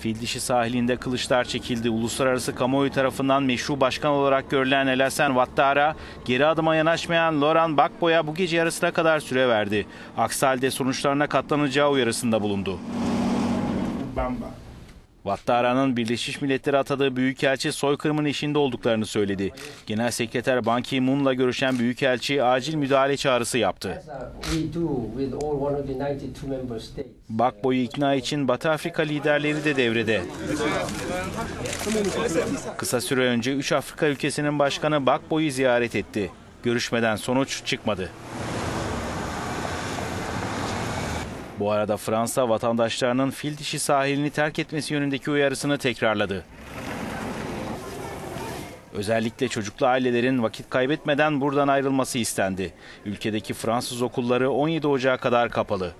Fil dişi sahilinde kılıçlar çekildi. Uluslararası kamuoyu tarafından meşru başkan olarak görülen Elasen Ouattara, geri adıma yanaşmayan Laurent Gbagbo'ya bu gece yarısına kadar süre verdi. Aksi halde sonuçlarına katlanacağı uyarısında bulundu. Ouattara'nın Birleşmiş Milletler'e atadığı büyükelçi soykırımın işinde olduklarını söyledi. Genel Sekreter Ban Ki-moon'la görüşen büyükelçi acil müdahale çağrısı yaptı. we do with all 192 member states. Bakbo'yu ikna için Batı Afrika liderleri de devrede. Kısa süre önce 3 Afrika ülkesinin başkanı Bakbo'yu ziyaret etti. Görüşmeden sonuç çıkmadı. Bu arada Fransa vatandaşlarının fil dişi sahilini terk etmesi yönündeki uyarısını tekrarladı. Özellikle çocuklu ailelerin vakit kaybetmeden buradan ayrılması istendi. Ülkedeki Fransız okulları 17 Ocağı kadar kapalı.